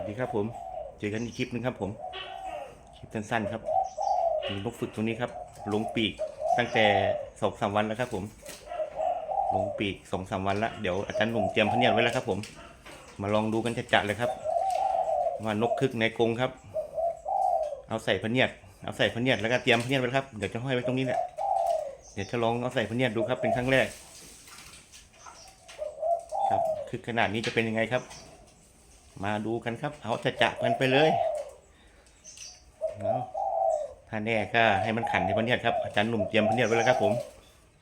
วัสดีครับผม เจอกันอีกคลิปหนึงครับผม คลิปสั้นๆครับมีนกฝึกตัวนี้ครับ ลงปีกตั้งแต่สองสามวันแล้วครับผม ลงปีกสองสามวันละเดี๋ยวอาจารย์หนุ่มเตรียมพะเนียดไว้แล้วครับผม มาลองดูกันจัดๆเลยครับว่านกคึกในกรงครับ เอาใส่พะเนียดเอาใส่พะเนียดแล้วก็เตรียมพะเนียดไว้ครับ เดี๋ยวจะห้อยไว้ตรงนี้แหละ เดี๋ยวจะลองเอาใส่พะเนียดดูครับเป็นครั้งแรก ครับคึกขนาดนี้จะเป็นยังไงครับ มาดูกันครับ เอาจะจะกันไปเลยเอาถ้าแน่ก็ให้มันขันในพเนียดครับอาจารย์หนุ่มเตรียมพเนียดไว้แล้วครับผม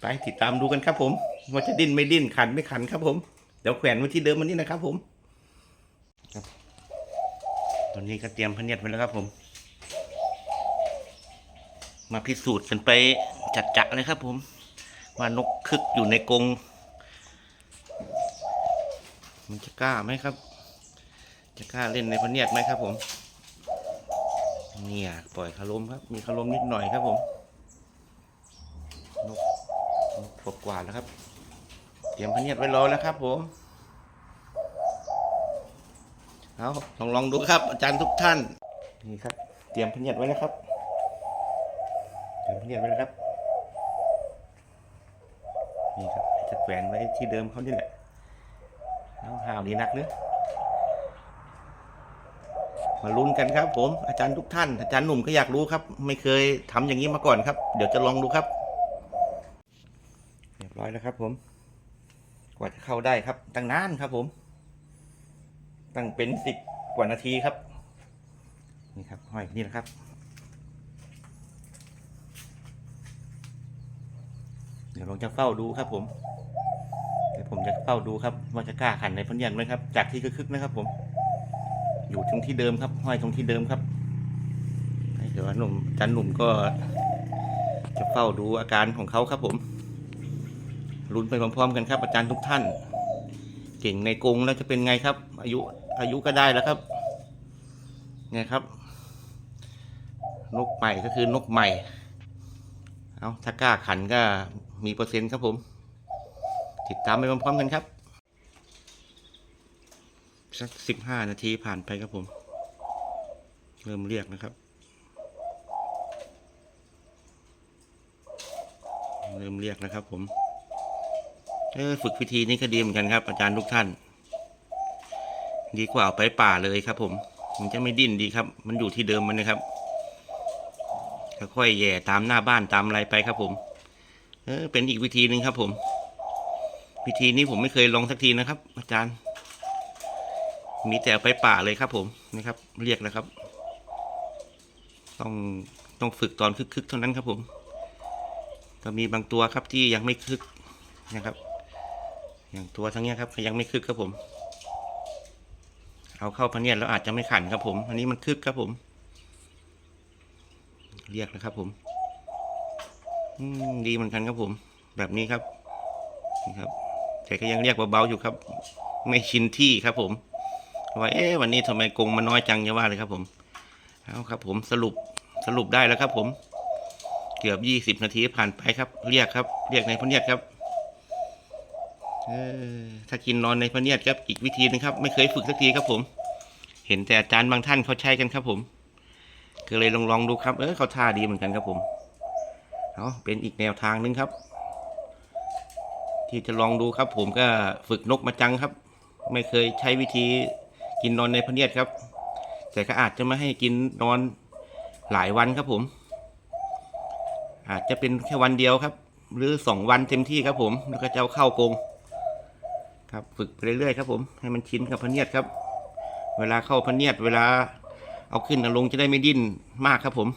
ไปติดตามดูกันครับผม ว่าจะดิ้นไม่ดิ้นขันไม่ขันครับผม เดี๋ยวแขวนไว้ที่เดิมมันนี่นะครับผมครับตอนนี้ก็เตรียมพเนียดไว้แล้วครับผม มาพิสูจน์กันไปจัดจะเลยครับผมว่านกคึกอยู่ในกรงมันจะกล้าไหมครับ จะกล้าเล่นในพเนียดไหมครับ ผมเนี่ยปล่อยคารมครับ มีคารมนิดหน่อยครับผมนกนกกว่าแล้วครับ เตรียมพเนียดไว้รอแล้วครับ ผมเอาลองลองดูครับ อาจารย์ทุกท่านนี่ครับ เตรียมพเนียดไว้แล้วครับเตรียมพเนียดไว้แล้วครับนี่ครับจะแขวนไว้ที่เดิมเขานี่แหละเอาห่าวดีนักเนื้อ มาลุ้นกันครับ ผมอาจารย์ทุกท่าน อาจารย์หนุ่มก็อยากรู้ครับ ไม่เคยทำอย่างนี้มาก่อนครับ เดี๋ยวจะลองดูครับเรียบร้อยแล้วครับ ผม กว่าจะเข้าได้ครับ ตั้งนานครับ ผม ตั้งเป็นสิบกว่านาทีครับ นี่ครับห้อยนี่นะครับเดี๋ยวลองจะเฝ้าดูครับ ผมเดี๋ยวผมจะเฝ้าดูครับว่าจะกล้าขันในพันยันไหมครับ จากที่คึกๆนะครับ ผม อยู่ตรงที่เดิมครับ ห้อยตรงที่เดิมครับเดี๋ยวหนุ่มอาจันหนุ่มก็จะเฝ้าดูอาการของเขาครับผมลุ้นไปพร้อมๆกันครับ อาจารย์ทุกท่าน เก่งในกรงแล้วจะเป็นไงครับ อายุอายุก็ได้แล้วครับ ไงครับ นกใหม่ก็คือนกใหม่ เอาถ้ากล้าขันก็มีเปอร์เซ็นต์ครับผม ติดตามไปพร้อมๆกันครับ สักสิบห้านาทีผ่านไปครับผม เริ่มเรียกนะครับ เริ่มเรียกนะครับผมเออฝึกวิธีนี้ก็ดีเหมือนกันครับ อาจารย์ทุกท่าน ดีกว่าเอาไปป่าเลยครับ ผมมันจะไม่ดิ้นดีครับ มันอยู่ที่เดิมมันนะครับค่อยแย่ตามหน้าบ้านตามอะไรไปครับ ผม เออเป็นอีกวิธีหนึ่งครับ ผม วิธีนี้ผมไม่เคยลองสักทีนะครับ อาจารย์ มีแต่ไปป่าเลยครับผมนะครับ เรียกนะครับ ต้องต้องฝึกตอนคึกๆเท่านั้นครับผม ก็มีบางตัวครับที่ยังไม่คึกนะครับ อย่างตัวทั้งนี้ครับยังไม่คึกครับผม เอาเข้าพะเนียดแล้วอาจจะไม่ขันครับผม อันนี้มันคึกครับผม เรียกนะครับผมอืดีเหมือนกันครับผม แบบนี้ครับนี่ครับแต่ก็ยังเรียกเบาๆอยู่ครับ ไม่ชินที่ครับผม ว่าเอ๊ะวันนี้ทำไมกรงมันน้อยจังจะว่าเลยครับ ผมเอาครับ ผมสรุปสรุปได้แล้วครับ ผม เกือบยี่สิบนาทีผ่านไปครับ เรียกครับ เรียกในพเนียดครับเออถ้ากินนอนในพเนียดครับ อีกวิธีหนึงครับ ไม่เคยฝึกสักทีครับ ผม เห็นแต่อาจารย์บางท่านเขาใช้กันครับ ผมก็เลยลองลองดูครับ เออเขาท่าดีเหมือนกันครับ ผมเอาเป็นอีกแนวทางหนึงครับ ที่จะลองดูครับ ผมก็ฝึกนกมาจังครับ ไม่เคยใช้วิธี กินนอนในพเนียดครับ แต่ก็อาจจะไม่ให้กินนอนหลายวันครับผม อาจจะเป็นแค่วันเดียวครับ หรือสองวันเต็มที่ครับผมแล้วก็จะเอาเข้ากรงครับฝึกไปเรื่อยๆครับผมให้มันชินกับพเนียดครับ เวลาเข้าพเนียดเวลาเอาขึ้นเอาลงจะได้ไม่ดิ้นมากครับผม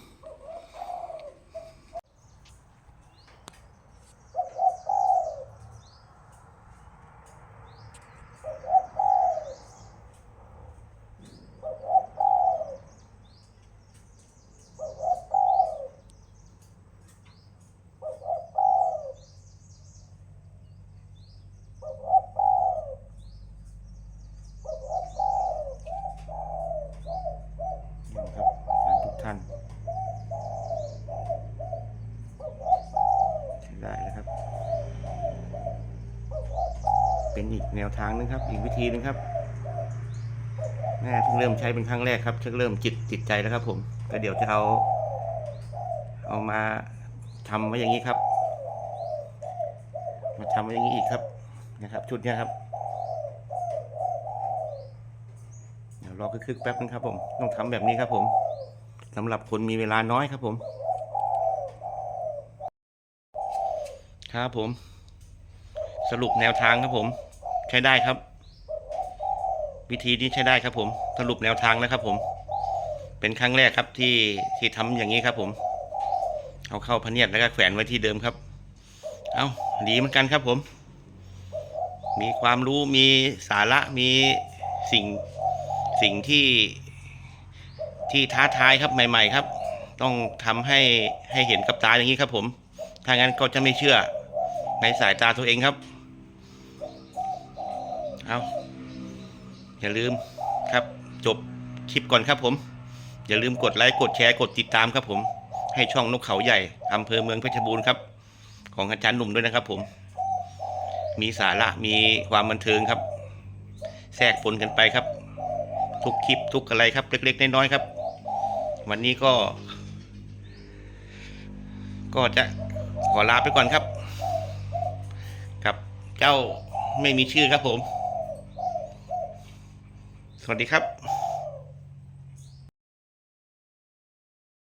นี่ครับท่านทุกท่านใช้ได้แล้วครับ เป็นอีกแนวทางหนึงครับ อีกวิธีหนึงครับแม่เพิ่งเริ่มใช้เป็นครั้งแรกครับเพิ่งเริ่มจิตจิตใจแล้วครับ ผมก็เดี๋ยวจะเอาเอามาทำไว้อย่างนี้ครับ มาทำไว้อย่างนี้อีกครับนะครับชุดนี้ครับ เดี๋ยวรอคึกๆแป๊บนึงครับผมต้องทำแบบนี้ครับ ผมสำหรับคนมีเวลาน้อยครับผมครับผม สรุปแนวทางครับผม ใช้ได้ครับ วิธีนี้ใช้ได้ครับผม สรุปแนวทางแล้วครับ ผม เป็นครั้งแรกครับที่ที่ทำอย่างนี้ครับ ผม เอาเข้าพเนียดแล้วก็แขวนไว้ที่เดิมครับ เอาดีเหมือนกันครับผม มีความรู้มีสาระมีสิ่งสิ่งที่ที่ท้าทายครับใหม่ ๆ ครับ ต้องทำให้ให้เห็นกับตาอย่างนี้ครับ ผมถ้างั้นก็จะไม่เชื่อในสายตาตัวเองครับ เอาอย่าลืมครับจบคลิปก่อนครับผม อย่าลืมกดไลค์กดแชร์กดติดตามครับผม ให้ช่องนกเขาใหญ่อำเภอเมืองเพชรบูรณ์ครับ ของอาจารย์หนุ่มด้วยนะครับผม มีสาระมีความบันเทิงครับ แทรกปนกันไปครับ ทุกคลิปทุกอะไรครับ เล็ก ๆ น้อยๆครับ วันนี้ก็ ก็จะขอลาไปก่อนครับ กับเจ้าไม่มีชื่อครับผม สวัสดีครับ